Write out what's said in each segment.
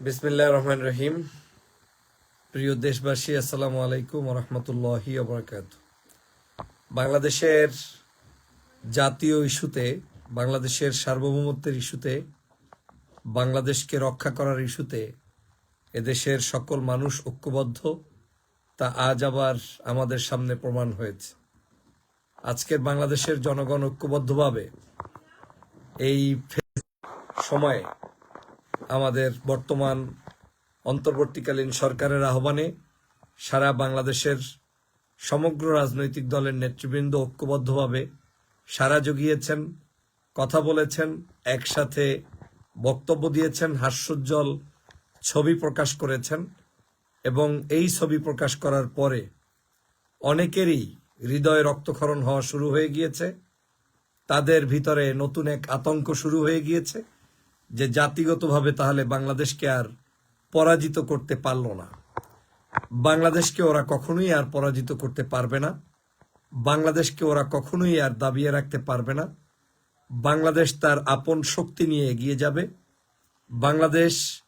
বিসমিল্লাহ রহমান রহিম। প্রিয় দেশবাসী, আসসালামু আলাইকুম রহমতুল্লাহি বরকাত বাংলাদেশের জাতীয় ইস্যুতে, বাংলাদেশের সার্বভৌমত্বের ইস্যুতে, বাংলাদেশকে রক্ষা করার ইস্যুতে এদেশের সকল মানুষ ঐক্যবদ্ধ, তা আজ আবার আমাদের সামনে প্রমাণ হয়েছে। আজকের বাংলাদেশের জনগণ ঐক্যবদ্ধভাবে এই সময়ে আমাদের বর্তমান অন্তর্বর্তীকালীন সরকারের আহ্বানে সারা বাংলাদেশের সমগ্র রাজনৈতিক দলের নেতৃবৃন্দ ঐক্যবদ্ধভাবে সারা জগিয়েছেন, কথা বলেছেন, একসাথে বক্তব্য দিয়েছেন, হাস্যোজ্জ্বল ছবি প্রকাশ করেছেন এবং এই ছবি প্রকাশ করার পরে অনেকেরই হৃদয়ে রক্তক্ষরণ হওয়া শুরু হয়ে গিয়েছে। তাদের ভিতরে নতুন এক আতঙ্ক শুরু হয়ে গিয়েছে। যে জাতিগতভাবে তাহলে বাংলাদেশকে আর পরাজিত করতে পারল না। বাংলাদেশকে ওরা কখনোই আর পরাজিত করতে পারবে না। বাংলাদেশকে ওরা কখনোই আর দাবিয়ে রাখতে পারবে না। বাংলাদেশ তার আপন শক্তি নিয়ে এগিয়ে যাবে। বাংলাদেশ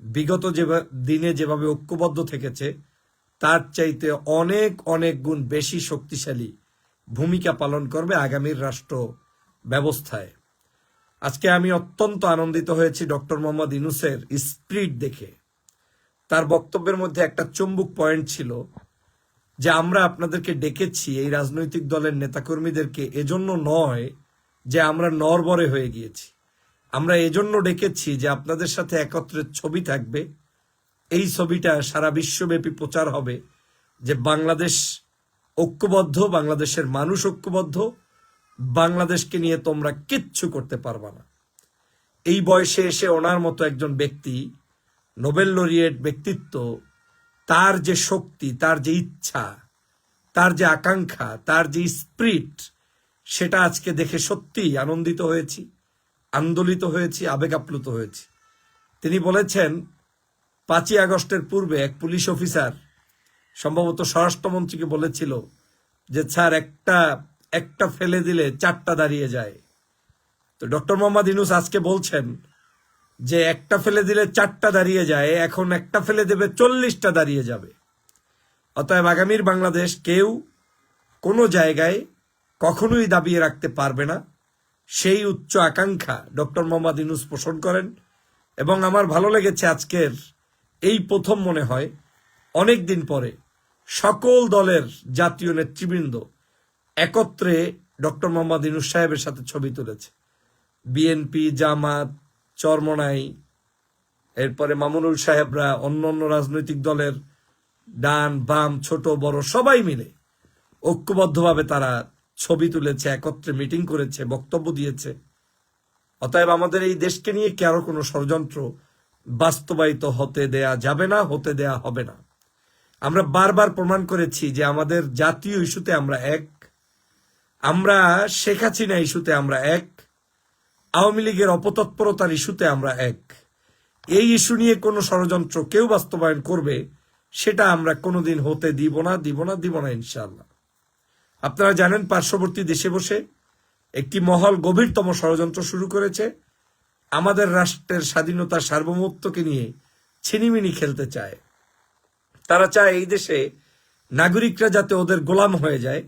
বিগত যে দিনে যেভাবে ঐক্যবদ্ধ থেকেছে, তার চাইতে অনেক অনেক গুণ বেশি শক্তিশালী ভূমিকা পালন করবে আগামীর রাষ্ট্র ব্যবস্থায় আজকে আমি অত্যন্ত আনন্দিত হয়েছি ডক্টর মোহাম্মদ ইনুসের স্পিরিট দেখে। তার বক্তব্যের মধ্যে একটা চুম্বুক পয়েন্ট ছিল যে আমরা আপনাদেরকে ডেকেছি এই রাজনৈতিক দলের নেতাকর্মীদেরকে এজন্য নয় যে আমরা নরবরে হয়ে গিয়েছি। আমরা এজন্য ডেকেছি যে আপনাদের সাথে একত্রে ছবি থাকবে। এই ছবিটা সারা বিশ্বব্যাপী প্রচার হবে যে বাংলাদেশ ঐক্যবদ্ধ, বাংলাদেশের মানুষ ঐক্যবদ্ধ বাংলাদেশকে নিয়ে তোমরা কিচ্ছু করতে পারবা না। এই বয়সে এসে ওনার মতো একজন ব্যক্তি, নোবেল লরিয়েট ব্যক্তিত্ব, তার যে শক্তি, তার যে ইচ্ছা, তার যে আকাঙ্ক্ষা, তার যে স্প্রিট, সেটা আজকে দেখে সত্যিই আনন্দিত হয়েছি, আন্দোলিত হয়েছি আবেগ আপ্লুত হয়েছি। তিনি বলেছেন, পাঁচই আগস্টের পূর্বে এক পুলিশ অফিসার সম্ভবত স্বরাষ্ট্রমন্ত্রীকে বলেছিল যে, স্যার, একটা একটা ফেলে দিলে চারটা দাঁড়িয়ে যায়। তো ডক্টর মোহাম্মদ ইনুস আজকে বলছেন যে একটা ফেলে দিলে চারটা দাঁড়িয়ে যায়, এখন একটা ফেলে দেবে চল্লিশটা দাঁড়িয়ে যাবে। অতএব আগামীর বাংলাদেশ কেউ কোনো জায়গায় কখনোই দাবিয়ে রাখতে পারবে না। সেই উচ্চ আকাঙ্ক্ষা ডক্টর মোহাম্মদ ইনুস পোষণ করেন এবং আমার ভালো লেগেছে আজকের এই প্রথম মনে হয় অনেক দিন পরে সকল দলের জাতীয় নেতৃবৃন্দ একত্রে ডক্টর মোহাম্মদ ইনুস সাহেবের সাথে ছবি তুলেছে। বিএনপি, জামাত, চরমনাই, এরপরে মামুনুল সাহেবরা, অন্য অন্য রাজনৈতিক দলের ডান, বাম, ছোট, বড়, সবাই মিলে ঐক্যবদ্ধভাবে তারা ছবি তুলেছে, একত্রে মিটিং করেছে, বক্তব্য দিয়েছে। অতএব আমাদের এই দেশকে নিয়ে কারও কোনো ষড়যন্ত্র বাস্তবায়িত হতে দেয়া যাবে না, হতে দেয়া হবে না? আমরা বারবার প্রমাণ করেছি যে আমাদের জাতীয় ইস্যুতে আমরা এক আমরা শেখ হাসিনা ইস্যুতে আমরা এক, আওয়ামী লীগের অপতৎপরতার ইস্যুতে আমরা এক। এই ইস্যু নিয়ে কোনো ষড়যন্ত্র কেউ বাস্তবায়ন করবে, সেটা আমরা কোনোদিন হতে দিব না দিব না দিব না ইনশাল্লাহ আপনারা জানেন, পার্শ্ববর্তী দেশে বসে একটি মহল গভীরতম ষড়যন্ত্র শুরু করেছে। আমাদের রাষ্ট্রের স্বাধীনতা সার্বভৌমত্বকে নিয়ে ছিনিমিনি খেলতে চায়। তারা চায় এই দেশে নাগরিকরা যাতে ওদের গোলাম হয়ে যায়।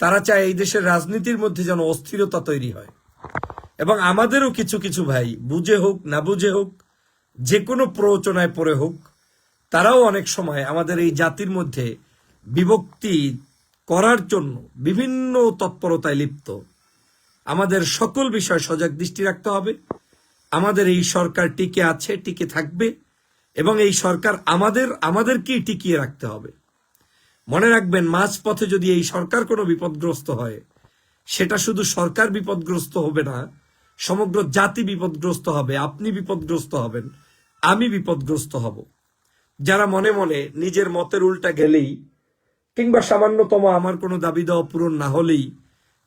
তারা চায় এই দেশের রাজনীতির মধ্যে যেন অস্থিরতা তৈরি হয়। এবং আমাদেরও কিছু কিছু ভাই, বুঝে হোক, না বুঝে হোক, যে কোনো প্ররোচনায় পড়ে হোক, তারাও অনেক সময় আমাদের এই জাতির মধ্যে বিভক্তি করার জন্য বিভিন্ন তৎপরতায় লিপ্ত। আমাদের সকল বিষয় সজাগ দৃষ্টি রাখতে হবে। আমাদের এই সরকার টিকে আছে, টিকে থাকবে, এবং এই সরকার আমাদের, আমাদেরকেই টিকিয়ে রাখতে হবে। মনে রাখবেন, মাঝপথে যদি এই সরকার কোনো বিপদগ্রস্ত হয়, সেটা শুধু সরকার বিপদগ্রস্ত হবে না, সমগ্র জাতি বিপদগ্রস্ত হবে, আপনি বিপদগ্রস্ত হবেন, আমি বিপদগ্রস্ত হব। যারা মনে মনে নিজের মতের উল্টা গেলেই, কিংবা সামান্যতম আমার কোনো দাবি দেওয়া পূরণ না হলেই,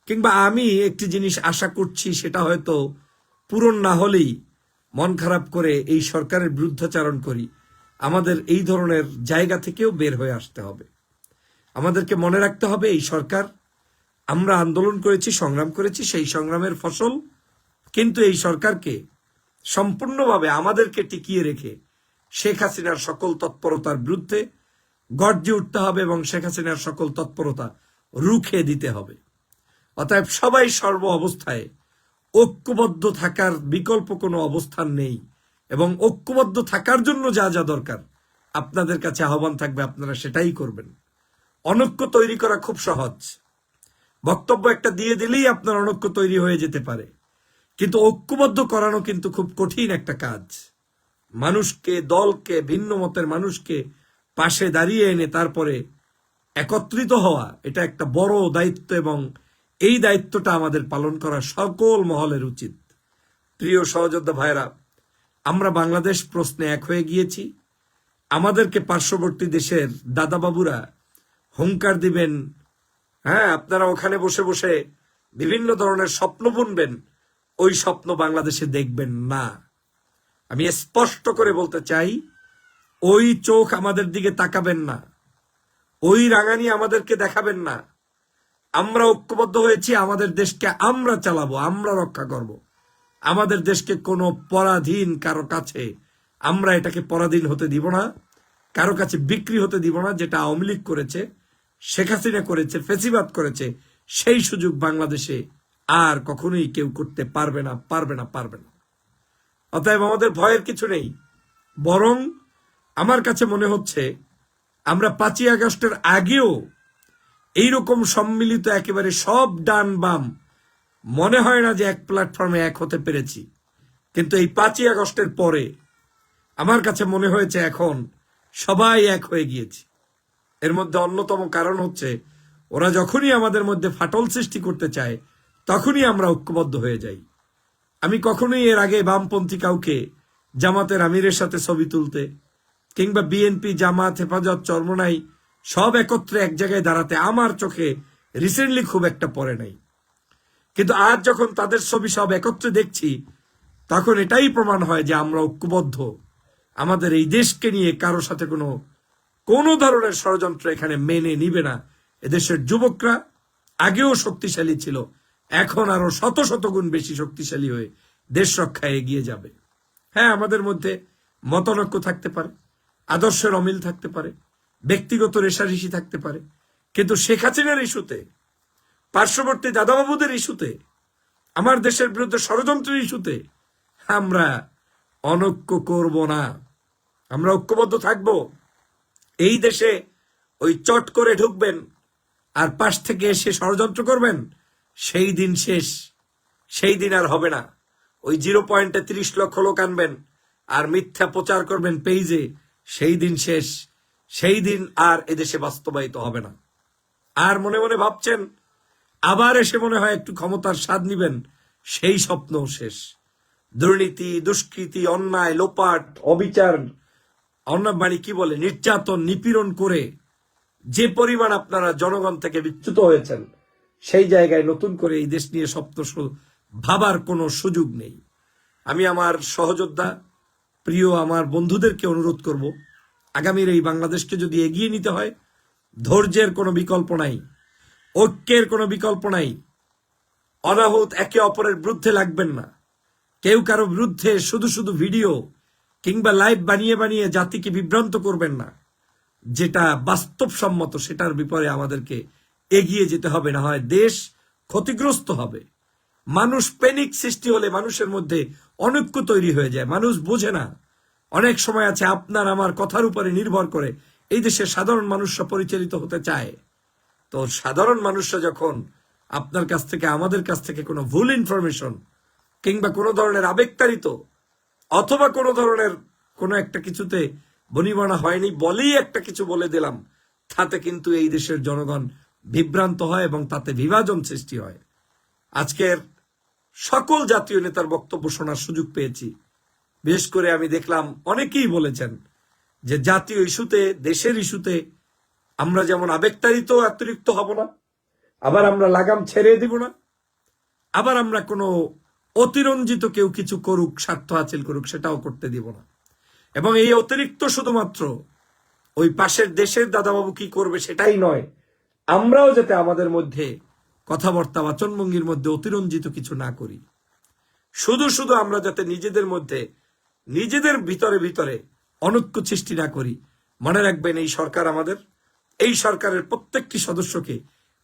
কিংবা আমি একটি জিনিস আশা করছি সেটা হয়তো পূরণ না হলেই, মন খারাপ করে এই সরকারের বিরুদ্ধাচারণ করি, আমাদের এই ধরনের জায়গা থেকেও বের হয়ে আসতে হবে। আমাদেরকে মনে রাখতে হবে, এই সরকার, আমরা আন্দোলন করেছি, সংগ্রাম করেছি, সেই সংগ্রামের ফসল কিন্তু এই সরকারকে সম্পূর্ণভাবে আমাদেরকে টিকিয়ে রেখে শেখ হাসিনার সকল তৎপরতার বিরুদ্ধে গর্জে উঠতে হবে এবং শেখ হাসিনার সকল তৎপরতা রুখে দিতে হবে। অতএব সবাই সর্ব অবস্থায় ঐক্যবদ্ধ থাকার বিকল্প কোনো অবস্থান নেই এবং ঐক্যবদ্ধ থাকার জন্য যা যা দরকার, আপনাদের কাছে আহ্বান থাকবে, আপনারা সেটাই করবেন। অনৈক্য তৈরি করা খুব সহজ। বক্তব্য একটা দিয়ে দিলেই আপনার অনৈক্য তৈরি হয়ে যেতে পারে। কিন্তু ঐক্যবদ্ধ করানো কিন্তু খুব কঠিন একটা কাজ। মানুষকে, দলকে, ভিন্ন মতের মানুষকে পাশে দাঁড়িয়ে এনে তারপরে একত্রিত হওয়া, এটা একটা বড় দায়িত্ব এবং এই দায়িত্বটা আমাদের পালন করা সকল মহলের উচিত। প্রিয় সহযোদ্ধা ভাইরা আমরা বাংলাদেশ প্রশ্নে এক হয়ে গিয়েছি। আমাদেরকে পার্শ্ববর্তী দেশের দাদাবাবুরা হুঙ্কার দিবেন। হ্যাঁ আপনারা ওখানে বসে বসে বিভিন্ন ধরনের স্বপ্ন বুনবেন। ওই স্বপ্ন বাংলাদেশে দেখবেন না। আমি স্পষ্ট করে বলতে চাই, ওই চোখ আমাদের দিকে তাকাবেন না। ওই রাঙানি আমাদেরকে দেখাবেন না। আমরা ঐক্যবদ্ধ হয়েছি, আমাদের দেশকে আমরা চালাবো, আমরা রক্ষা করব। আমাদের দেশকে কোনো পরাধীন কারও কাছে আমরা এটাকে পরাধীন হতে দিব না, কারও কাছে বিক্রি হতে দিব না, যেটা আওয়ামী লীগ করেছে। শেখ হাসিনা করেছে, ফেসিবাদ করেছে, সেই সুযোগ বাংলাদেশে আর কখনোই কেউ করতে পারবে না পারবে না পারবে না। অতএব আমাদের ভয়ের কিছু নেই, বরং আমার কাছে মনে হচ্ছে আমরা পাঁচই আগস্টের আগেও এইরকম সম্মিলিত একেবারে সব ডান বাম, মনে হয় না যে এক প্ল্যাটফর্মে এক হতে পেরেছি। কিন্তু এই পাঁচই আগস্টের পরে আমার কাছে মনে হয়েছে এখন সবাই এক হয়ে গিয়েছি। এর মধ্যে অন্যতম কারণ হচ্ছে, ওরা যখনই আমাদের মধ্যে ফাটল সৃষ্টি করতে চায়, তখনই আমরা ঐক্যবদ্ধ হয়ে যাই। আমি কখনোই এর আগে বামপন্থী কাউকে জামাতের আমিরের সাথে ছবি তুলতে কিংবা বিএনপি, জামাত, হেফাজত, চর্মনাই সব একত্রে এক জায়গায় দাঁড়াতে আমার চোখে রিসেন্টলি খুব একটা পড়ে নাই। কিন্তু আজ যখন তাদের ছবি সব একত্রে দেখছি, তখন এটাই প্রমাণ হয় যে আমরা ঐক্যবদ্ধ। আমাদের এই দেশকে নিয়ে কারও সাথে কোনো কোনো ধরনের ষড়যন্ত্র এখানে মেনে নিবে না। এদেশের যুবকরা আগেও শক্তিশালী ছিল, এখন আরও শত শত গুণ বেশি শক্তিশালী হয়ে দেশ রক্ষায় এগিয়ে যাবে। হ্যাঁ আমাদের মধ্যে মতনৈক্য থাকতে পারে, আদর্শের অমিল থাকতে পারে, ব্যক্তিগত রেশারেশি থাকতে পারে। কিন্তু শেখ হাসিনার ইস্যুতে, পার্শ্ববর্তী দাদাবাবুদের ইস্যুতে, আমার দেশের বিরুদ্ধে ষড়যন্ত্রের ইস্যুতে আমরা অনৈক্য করব না। আমরা ঐক্যবদ্ধ থাকব। এই দেশে ওই চট করে ঢুকবেন আর পাশ থেকে এসে ষড়যন্ত্র করবেন, সেই দিন শেষ। সেই দিন আর হবে না। ওই জিরো পয়েন্টে তিরিশ লক্ষ লোক আনবেন আর মিথ্যা প্রচার করবেন পেইজে, সেই দিন শেষ। সেই দিন আর এদেশে বাস্তবায়িত হবে না। আর মনে মনে ভাবছেন, আবার এসে মনে হয় একটু ক্ষমতার স্বাদ নিবেন, সেই স্বপ্নও শেষ। দুর্নীতি, দুষ্কৃতি, অন্যায়, লোপাট, অবিচার অন্যায় মানে কি বলে? নির্যাতন, নিপীড়ন করে যে পরিমাণ আপনারা জনগণ থেকে বিচ্যুত হয়েছেন, সেই জায়গায় নতুন করে এই দেশ নিয়ে স্বপ্ন সু- ভাবার কোনো সুযোগ নেই। আমি আমার সহযোদ্ধা, প্রিয় আমার বন্ধুদেরকে অনুরোধ করব, আগামীর এই বাংলাদেশকে যদি এগিয়ে নিতে হয়, ধৈর্যের কোনো বিকল্প নাই, ঐক্যের কোনো বিকল্প নাই। অনাহুত একে অপরের বিরুদ্ধে লাগবেন না। কেউ কারও বিরুদ্ধে শুধু শুধু ভিডিও কিংবা লাইভ বানিয়ে বানিয়ে জাতিকে বিভ্রান্ত করবেন না। যেটা বাস্তবসম্মত, সেটার বিপরে আমাদেরকে এগিয়ে যেতে হবে, না হয় দেশ ক্ষতিগ্রস্ত হবে। মানুষ প্যানিক সৃষ্টি হলে মানুষের মধ্যে অনৈক্য তৈরি হয়ে যায়। মানুষ বোঝে না। অনেক সময় আছে আপনার আমার কথার উপরে নির্ভর করে এই দেশের সাধারণ মানুষরা পরিচালিত হতে চায়। তো সাধারণ মানুষরা যখন আপনার কাছ থেকে, আমাদের কাছ থেকে কোনো ভুল ইনফরমেশন কিংবা কোনো ধরনের আবেগতাড়িত অথবা কোনো ধরনের কোনো একটা কিছুতে বনিবনা হয়নি বলেই একটা কিছু বলে দিলাম। তাতে কিন্তু এই দেশের জনগণ বিভ্রান্ত হয় এবং তাতে বিভাজন সৃষ্টি হয়। আজকের সকল জাতীয় নেতার বক্তব্য শোনার সুযোগ পেয়েছি। বিশেষ করে আমি দেখলাম অনেকেই বলেছেন যে জাতীয় ইস্যুতে, দেশের ইস্যুতে আমরা যেমন আবেগতাড়িত অতিরিক্ত হব না, আবার আমরা লাগাম ছেড়ে দিব না, আবার আমরা কোনো অতিরঞ্জিত কেউ কিছু করুক, স্বার্থ হাসিল করুক, সেটাও করতে দিব না। এবং এই অতিরিক্ত শুধুমাত্র ওই পাশের দেশের দাদাবাবু কি করবে সেটাই নয়, আমরাও যাতে আমাদের মধ্যে কথাবার্তা বাচনভঙ্গির মধ্যে অতিরঞ্জিত কিছু না করি। শুধু শুধু আমরা যাতে নিজেদের মধ্যে, নিজেদের ভিতরে ভিতরে অনৈক্য সৃষ্টি না করি। মনে রাখবেন, এই সরকার আমাদের, এই সরকারের প্রত্যেকটি সদস্যকে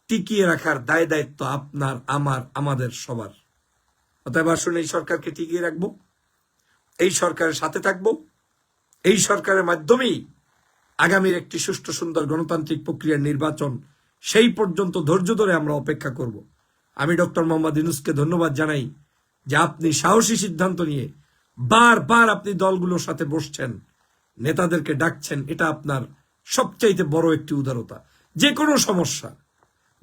টিকিয়ে রাখার দায় দায়িত্ব আপনার, আমার, আমাদের সবার। অতএব আসুন, এই সরকারকে টিকিয়ে রাখব, এই সরকারের সাথে থাকব, এই সরকারের মাধ্যমেই আগামীর একটি সুষ্ঠু, সুন্দর গণতান্ত্রিক প্রক্রিয়ার নির্বাচন সেই পর্যন্ত ধৈর্য ধরে আমরা অপেক্ষা করব। আমি ডক্টর মোহাম্মদ ইনুসকে ধন্যবাদ জানাই যে আপনি সাহসী সিদ্ধান্ত নিয়ে বারবার আপনি দলগুলোর সাথে বসছেন, নেতাদেরকে ডাকছেন, এটা আপনার সবচাইতে বড় একটি উদারতা। যে কোনো সমস্যা,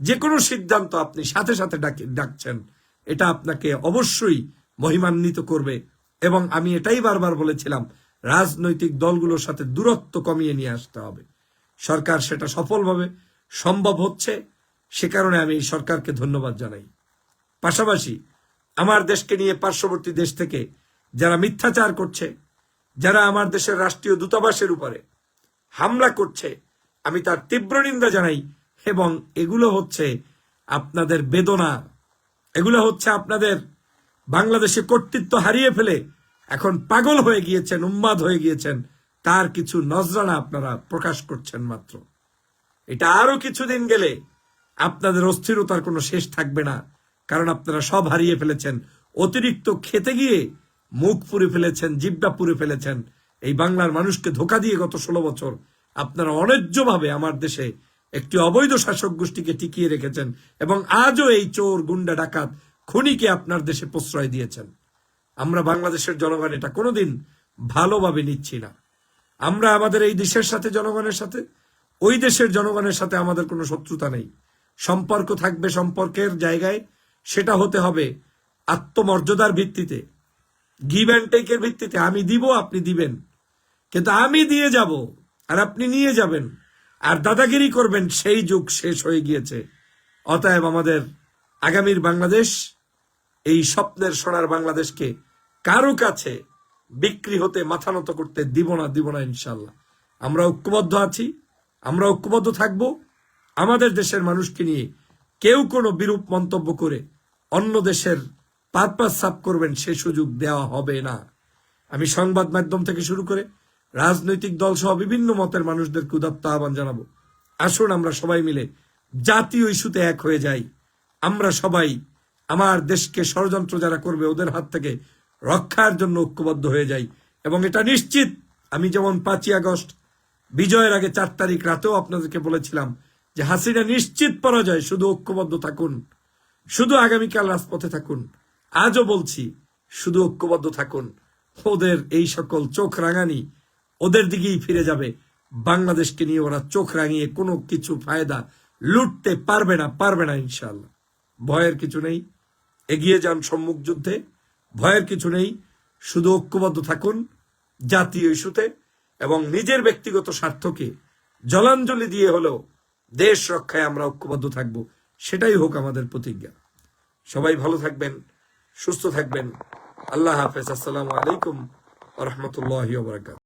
যে কোনো সিদ্ধান্ত আপনি সাথে সাথে ডাকে- ডাকছেন এটা আপনাকে অবশ্যই মহিমান্বিত করবে। এবং আমি এটাই বারবার বলেছিলাম, রাজনৈতিক দলগুলোর সাথে দূরত্ব কমিয়ে নিয়ে আসতে হবে। সরকার সেটা সফলভাবে সম্ভব হচ্ছে, সে কারণে আমি সরকারকে ধন্যবাদ জানাই। পাশাপাশি আমার দেশকে নিয়ে পার্শ্ববর্তী দেশ থেকে যারা মিথ্যাচার করছে, যারা আমার দেশের রাষ্ট্রীয় দূতাবাসের উপরে হামলা করছে, আমি তার তীব্র নিন্দা জানাই এবং এগুলো হচ্ছে আপনাদের বেদনা এগুলো হচ্ছে আপনাদের বাংলাদেশে কর্তৃত্ব হারিয়ে ফেলে এখন পাগল হয়ে গিয়েছেন উন্মাদ হয়ে গিয়েছেন। তার কিছু নজরানা আপনারা প্রকাশ করছেন মাত্র। এটা আরও কিছুদিন গেলে আপনাদের অস্থিরতার কোনো শেষ থাকবে না, কারণ আপনারা সব হারিয়ে ফেলেছেন। অতিরিক্ত খেতে গিয়ে মুখ পুড়ে ফেলেছেন, জিব্বা পুড়ে ফেলেছেন। এই বাংলার মানুষকে ধোকা দিয়ে গত ষোলো বছর আপনারা অন্যায্যভাবে আমার দেশে একটি অবৈধ শাসক গোষ্ঠীকে টিকিয়ে রেখেছেন এবং আজও এই চোর, গুন্ডা, ডাকাত খুনিকে আপনার দেশে প্রশ্রয় দিয়েছেন। আমরা বাংলাদেশের জনগণ এটা কোনোদিন ভালোভাবে নিচ্ছি না। আমরা আমাদের এই দেশের সাথে জনগণের সাথে, ওই দেশের জনগণের সাথে আমাদের কোনো শত্রুতা নেই। সম্পর্ক থাকবে সম্পর্কের জায়গায়, সেটা হতে হবে আত্মমর্যাদার ভিত্তিতে। গিভ অ্যান্ড টেকের ভিত্তিতে। আমি দিব, আপনি দিবেন। কিন্তু আমি দিয়ে যাব আর আপনি নিয়ে যাবেন। আর দাদাগিরি করবেন, সেই যুগ শেষ হয়ে গিয়েছে। অতএব আমাদের আগামীর বাংলাদেশ, এই স্বপ্নের সোনার বাংলাদেশকে কারও কাছে বিক্রি হতে মাথা নত করতে দিব না দিব না ইনশাল্লাহ আমরা ঐক্যবদ্ধ আছি, আমরা ঐক্যবদ্ধ থাকব। আমাদের দেশের মানুষকে নিয়ে কেউ কোনো বিরূপ মন্তব্য করে অন্য দেশের পারপাস সাফ করবেন, সে সুযোগ দেওয়া হবে না। আমি সংবাদ মাধ্যম থেকে শুরু করে রাজনৈতিক দল সহ বিভিন্ন মতের মানুষদের উদাত্ত আহ্বান জানাব। আসুন আমরা সবাই মিলে জাতীয় ইস্যুতে এক হয়ে যাই। আমরা সবাই আমার দেশকে ষড়যন্ত্র যারা করবে ওদের হাত থেকে রক্ষার জন্য ঐক্যবদ্ধ হয়ে যাই। এবং এটা নিশ্চিত, আমি যেমন পাঁচই আগস্ট, বিজয়ের আগে চার তারিখ রাতেও আপনাদেরকে বলেছিলাম যে হাসিনা নিশ্চিত পরাজয়, শুধু ঐক্যবদ্ধ থাকুন, শুধু আগামীকাল রাজপথে থাকুন, আজও বলছি, শুধু ঐক্যবদ্ধ থাকুন। ওদের এই সকল চোখ রাঙানি ওদের দিকেই ফিরে যাবে। বাংলাদেশকে নিয়ে ওরা চোখ রাঙিয়ে কোনো কিছু ফায়দা লুটতে পারবে না পারবে না ইনশাল্লাহ ভয়ের কিছু নেই। এগিয়ে যান সম্মুখ যুদ্ধে। ভয়ের কিছু নেই। শুধু ঐক্যবদ্ধ থাকুন জাতীয় ইস্যুতে এবং নিজের ব্যক্তিগত স্বার্থকে জলাঞ্জলি দিয়ে হলেও দেশ রক্ষায় আমরা ঐক্যবদ্ধ থাকব। সেটাই হোক আমাদের প্রতিজ্ঞা। সবাই ভালো থাকবেন, সুস্থ থাকবেন। আল্লাহ হাফেজ। আসসালামু আলাইকুম রহমতুল্লাহ বারকাত